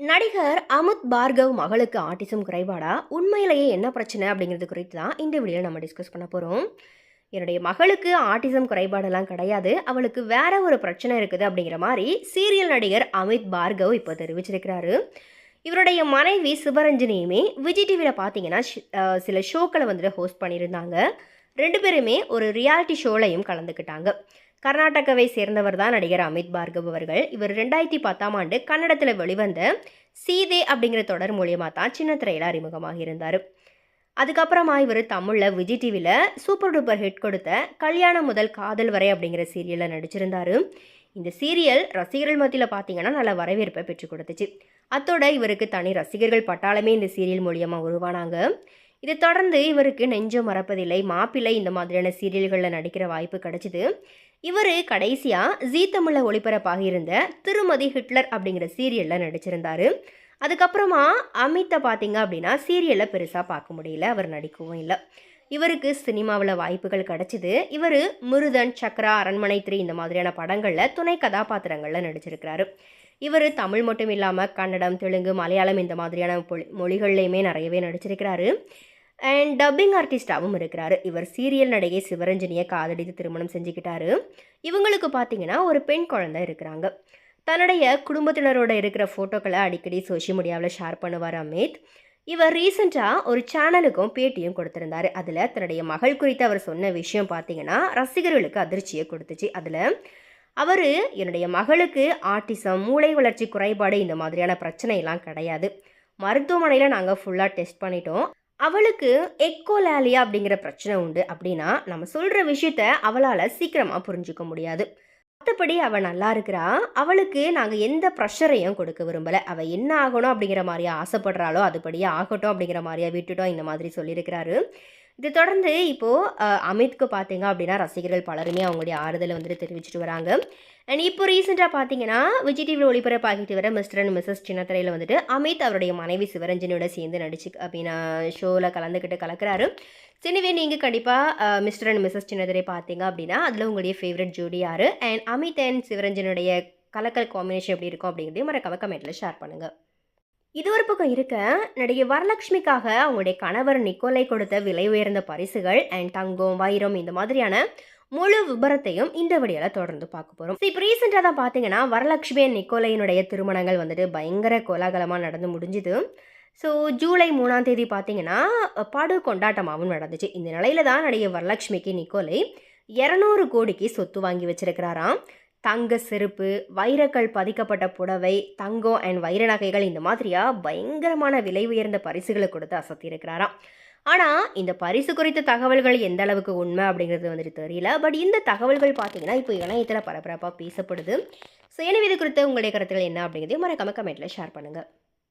நடிகர் அமுத் பார்கவ் மகளுக்கு ஆட்டிசம் குறைபாடா? உண்மையிலேயே என்ன பிரச்சனை அப்படிங்கிறது குறித்து தான் இந்த வீடியோவில் நம்ம டிஸ்கஸ் பண்ண போகிறோம் என்னுடைய மகளுக்கு ஆட்டிசம் குறைபாடெல்லாம் கிடையாது. அவளுக்கு வேற ஒரு பிரச்சனை இருக்குது அப்படிங்கிற மாதிரி சீரியல் நடிகர் அமித் பார்கவ் இப்போ தெரிவிச்சிருக்கிறாரு. இவருடைய மனைவி சிவரஞ்சனியுமே விஜய் டிவியில் பார்த்தீங்கன்னா ஷ்- சில ஷோக்களை வந்துட்டு ஹோஸ்ட் பண்ணியிருந்தாங்க. ரெண்டு பேருமே ஒரு ரியாலிட்டி ஷோலையும் கலந்துக்கிட்டாங்க. கர்நாடகாவை சேர்ந்தவர் தான் நடிகர் அமித் பார்கவ் அவர்கள். இவர் ரெண்டாயிரத்தி பத்தாம் ஆண்டு கன்னடத்தில் வெளிவந்த சீதே அப்படிங்கிற தொடர் மூலியமாக தான் சின்ன திரையில் அறிமுகமாக இருந்தார். அதுக்கப்புறமா இவர் தமிழில் விஜய் டிவியில் சூப்பர் டூப்பர் ஹிட் கொடுத்த கல்யாணம் முதல் காதல் வரை அப்படிங்கிற சீரியலில் நடிச்சிருந்தார். இந்த சீரியல் ரசிகர்கள் மத்தியில் பார்த்தீங்கன்னா நல்ல வரவேற்பை பெற்றுக் கொடுத்துச்சு. அத்தோட இவருக்கு தனி ரசிகர்கள் பட்டாளமே இந்த சீரியல் மூலியமாக உருவானாங்க. இதை தொடர்ந்து இவருக்கு நெஞ்சம் மறப்பதில்லை மாப்பிள்ளை இந்த மாதிரியான சீரியல்களில் நடிக்கிற வாய்ப்பு கிடைச்சிது. இவர் கடைசியாக ஜீ தமிழில் ஒளிபரப்பாக இருந்த திருமதி ஹிட்லர் அப்படிங்கிற சீரியலில் நடிச்சிருந்தாரு. அதுக்கப்புறமா அமித்தை பார்த்தீங்க அப்படின்னா சீரியலில் பெருசாக பார்க்க முடியல அவர் நடிக்கவும் இல்லை. இவருக்கு சினிமாவில் வாய்ப்புகள் கிடைச்சிது. இவர் முருதன் சக்ரா அரண்மனை த்ரீ இந்த மாதிரியான படங்களில் துணை கதாபாத்திரங்களில் நடிச்சிருக்கிறாரு. இவர் தமிழ் மட்டும் இல்லாமல் கன்னடம் தெலுங்கு மலையாளம் இந்த மாதிரியான பொலி மொழிகள்லையுமே நிறையவே நடிச்சிருக்கிறாரு. அண்ட் டப்பிங் ஆர்டிஸ்டாகவும் இருக்கிறாரு. இவர் சீரியல் நடிகை சிவரஞ்சனியை காதலித்து திருமணம் செஞ்சுக்கிட்டாரு. இவங்களுக்கு பார்த்தீங்கன்னா ஒரு பெண் குழந்தை இருக்கிறாங்க. தன்னுடைய குடும்பத்தினரோட இருக்கிற ஃபோட்டோக்களை அடிக்கடி சோஷியல் மீடியாவில் ஷேர் பண்ணுவார் அமித். இவர் ரீசெண்டாக ஒரு சேனலுக்கும் பேட்டியும் கொடுத்துருந்தார். அதில் தன்னுடைய மகள் குறித்து அவர் சொன்ன விஷயம் பார்த்தீங்கன்னா ரசிகர்களுக்கு அதிர்ச்சியை கொடுத்துச்சு. அதில் அவர் என்னுடைய மகளுக்கு ஆட்டிசம் மூளை வளர்ச்சி குறைபாடு இந்த மாதிரியான பிரச்சனையெல்லாம் கிடையாது. மருத்துவமனையில் நாங்கள் ஃபுல்லாக டெஸ்ட் பண்ணிட்டோம். அவளுக்கு எக்கோலாலியா அப்படிங்கிற பிரச்சனை உண்டு அப்படின்னா நம்ம சொல்கிற விஷயத்த அவளால் சீக்கிரமாக புரிஞ்சுக்க முடியாது. மற்றபடி அவள் நல்லா இருக்கிறா. அவளுக்கு நாங்கள் எந்த ப்ரெஷரையும் கொடுக்க விரும்பலை. அவள் என்ன ஆகணும் அப்படிங்கிற மாதிரியா ஆசைப்படுறாளோ அதுபடியே ஆகட்டும் அப்படிங்கிற மாதிரியா விட்டுட்டோம் இந்த மாதிரி சொல்லியிருக்கிறாரு. இது தொடர்ந்து இப்போது அமித்க்கு பார்த்தீங்க அப்படின்னா ரசிகர்கள் பலருமே அவங்களுடைய ஆறுதலை வந்துட்டு தெரிவிச்சிட்டு வராங்க. அண்ட் இப்போ ரீசெண்டாக பார்த்தீங்கன்னா விஜய் டிவியில் ஒளிபரப்பாகிட்டு வர மிஸ்டர் அண்ட் மிஸ்ஸஸ் சின்னத்திரையில் வந்துட்டு அமித் அவருடைய மனைவி சிவரஞ்சனியோட சேர்ந்து நடிச்சு அப்படின்னா ஷோவில் கலந்துக்கிட்டு கலக்கிறாரு. சினிவே நீங்கள் கண்டிப்பாக மிஸ்டர் அண்ட் மிஸ்ஸஸ் சின்னத்திரை பார்த்தீங்க அப்படின்னா அதில் உங்களுடைய ஃபேவரட் ஜோடி யார்? And Amit and சிவரஞ்சனுடைய Kalakkal combination எப்படி இருக்கும் அப்படிங்கிறதையும் மறக்காம கமெண்ட்டில் ஷேர் பண்ணுங்கள் இது ஒரு பக்கம் இருக்க நடிகை வரலட்சுமிக்காக அவங்களுடைய கணவர் நிக்கோலை கொடுத்த விலை உயர்ந்த பரிசுகள் அண்ட் தங்கம் வைரம் இந்த மாதிரியான முழு விபரத்தையும் இந்த வீடியோவில் தொடர்ந்து பார்க்க போகிறோம் இப்போ ரீசெண்டாக தான் பார்த்தீங்கன்னா வரலட்சுமி நிக்கோலையினுடைய திருமணங்கள் வந்துட்டு பயங்கர கோலாகலமாக நடந்து முடிஞ்சுது. ஸோ ஜூலை மூணாம் தேதி பார்த்தீங்கன்னா படு கொண்டாட்டமாகவும் நடந்துச்சு. இந்த நிலையில தான் நடிகை வரலட்சுமிக்கு நிக்கோலை இரநூறு கோடிக்கு சொத்து வாங்கி வச்சிருக்கிறாராம். தங்க செருப்பு வைரக்கல் பதிக்கப்பட்ட புடவை தங்கம் அண்ட் வைர நகைகள் இந்த மாதிரியா பயங்கரமான விலை உயர்ந்த பரிசுகளை கொடுத்து அசத்தியிருக்கிறாராம். ஆனால் இந்த பரிசு குறித்த தகவல்கள் எந்த அளவுக்கு உண்மை அப்படிங்கிறது வந்துட்டு தெரியல. பட் இந்த தகவல்கள் பார்த்தீங்கன்னா இப்போ இணையத்தில் பரபரப்பாக பேசப்படுது. ஸோ எனவே இது உங்களுடைய கருத்துக்கள் என்ன அப்படிங்கிறதையும் மறக்காம கமெண்ட்டில் ஷேர் பண்ணுங்கள்